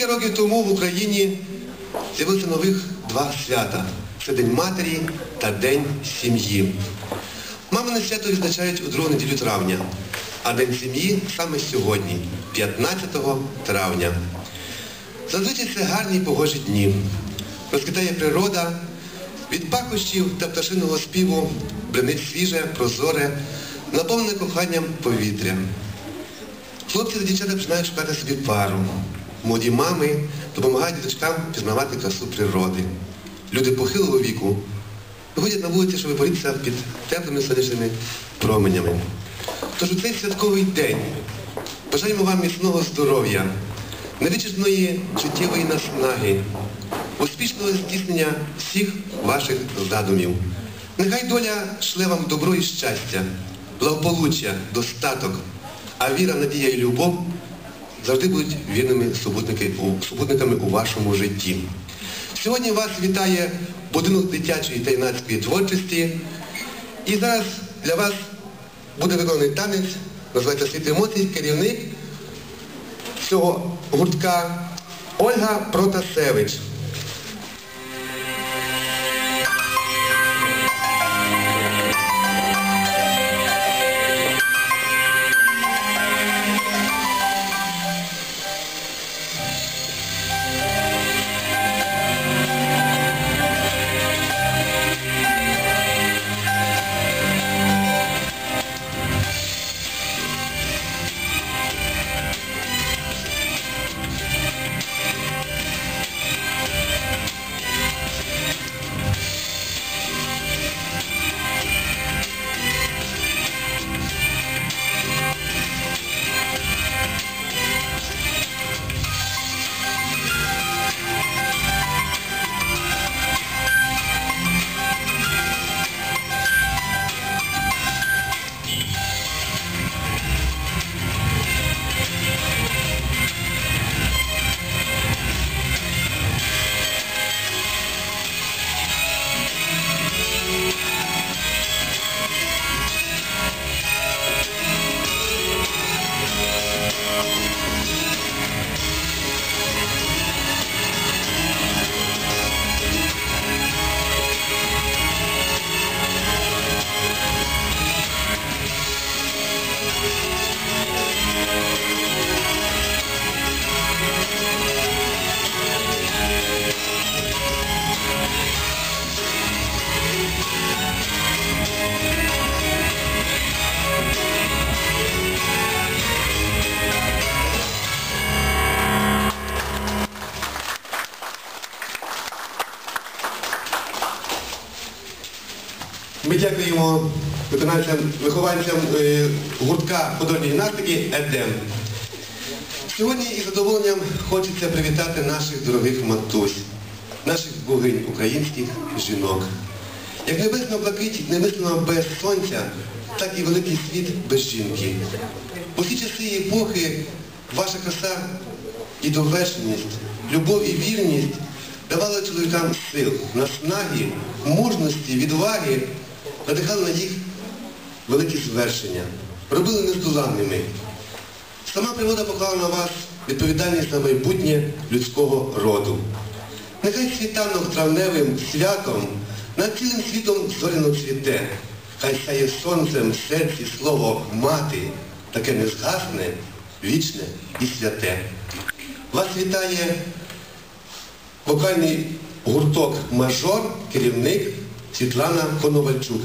Кілька років тому в Україні з'явилося нових два свята. Це День Матері та День сім'ї. Мамине свято відзначають у другу неділю травня, а День сім'ї саме сьогодні, 15 травня. Зазвичай це гарні погожі дні. Розквітає природа, від пахощів та пташиного співу бренить свіже, прозоре, наповнене коханням повітря. Хлопці та дівчата починають шукати собі пару. Молоді мами допомагають діточкам пізнавати красу природи. Люди похилого віку виходять на вулиці, щоб борітися під теплими сонячними променями. Тож у цей святковий день бажаємо вам міцного здоров'я, невичерпної життєвої наснаги, успішного здійснення всіх ваших задумів. Нехай доля шле вам добро і щастя, благополуччя, достаток, а віра, надія і любов завжди будуть вірними супутниками у вашому житті. Сьогодні вас вітає будинок дитячої та юнацької творчості. І зараз для вас буде виконаний танець, називається «Світ емоцій», керівник цього гуртка Ольга Протасевич. Дякуємо виконавцям, вихованцям е, гуртка художньої гімнастики «Едем». Сьогодні із задоволенням хочеться привітати наших дорогих матусь, наших богинь українських жінок. Як небесна блакить немислимо без сонця, так і великий світ без жінки. У всі часи епохи ваша краса і довершеність, любов і вірність давали чоловікам сил, наснаги, мужності, відваги, надихали на їх великі звершення, робили нездоланними. Сама природа поклала на вас відповідальність за майбутнє людського роду. Нехай світанок травневим святом над цілим світом зоряно цвіте. Хай сяє сонцем в серці слово мати, таке незгасне, вічне і святе. Вас вітає вокальний гурток мажор, керівник Світлана Коновальчук.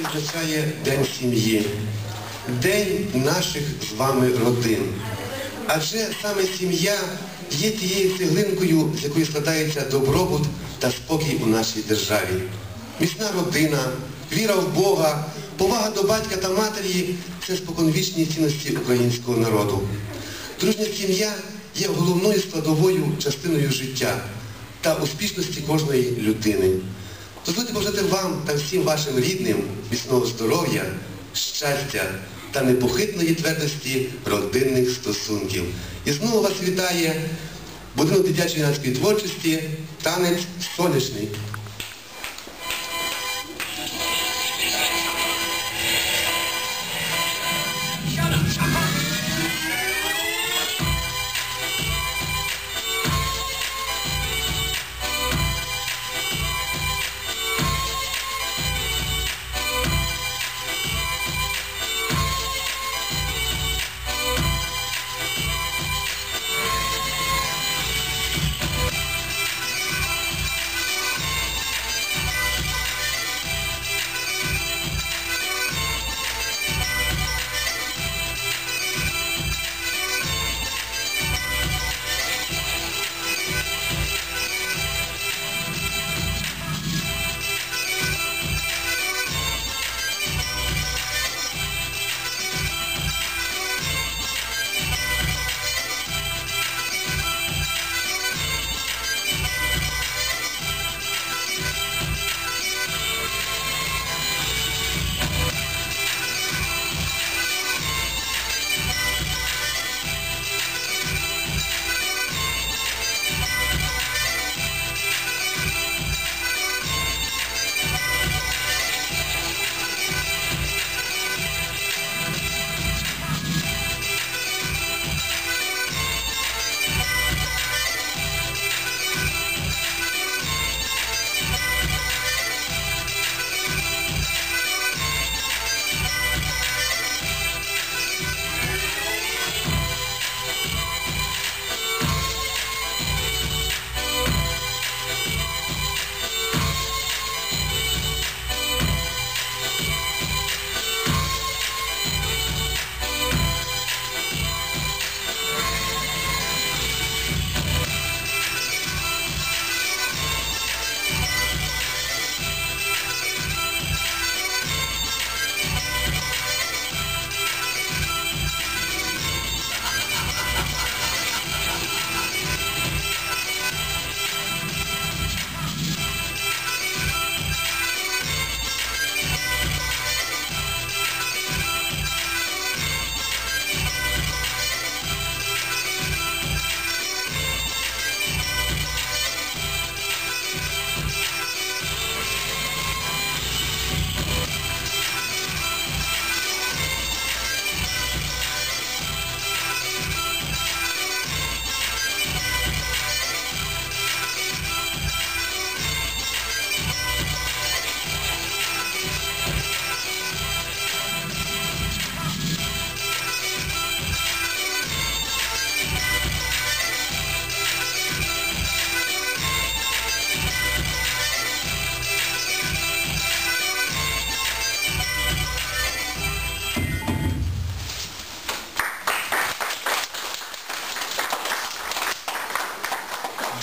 відзначає День сім'ї, День наших з вами родин. Адже саме сім'я є тією цеглинкою, з якої складається добробут та спокій у нашій державі. Міцна родина, віра в Бога, повага до батька та матері це споконвічні цінності українського народу. Дружня сім'я є головною складовою частиною життя та успішності кожної людини. Дозвольте бажати вам та всім вашим рідним міцного здоров'я, щастя та непохитної твердості родинних стосунків. І знову вас вітає будинок дитячої юнацької творчості, танець сонячний.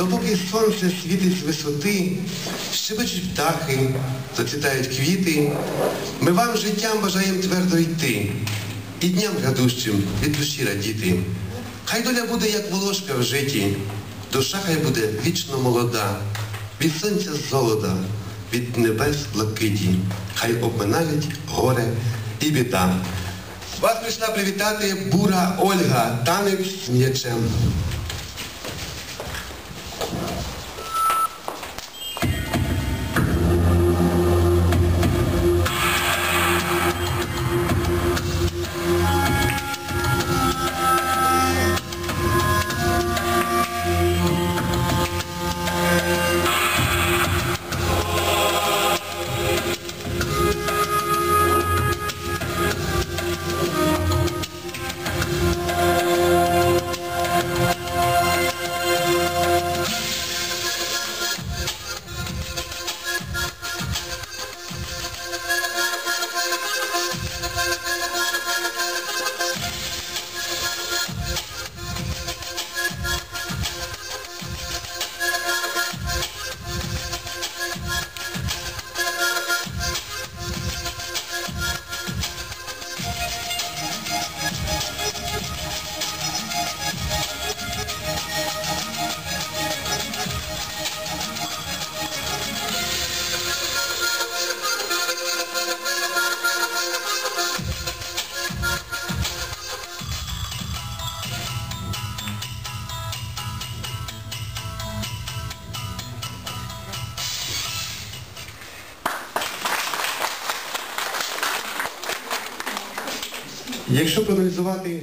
Допоки сонце світить з висоти, щебечуть птахи, зацвітають квіти, ми вам життям бажаємо твердо йти, і дням грядущим від душі радіти. Хай доля буде, як волошка в житті, душа хай буде вічно молода, від сонця золота, від небес блакиті, хай обминають горе і біда. Вас прийшла привітати бура Ольга, танець з м'ячем. Якщо проаналізувати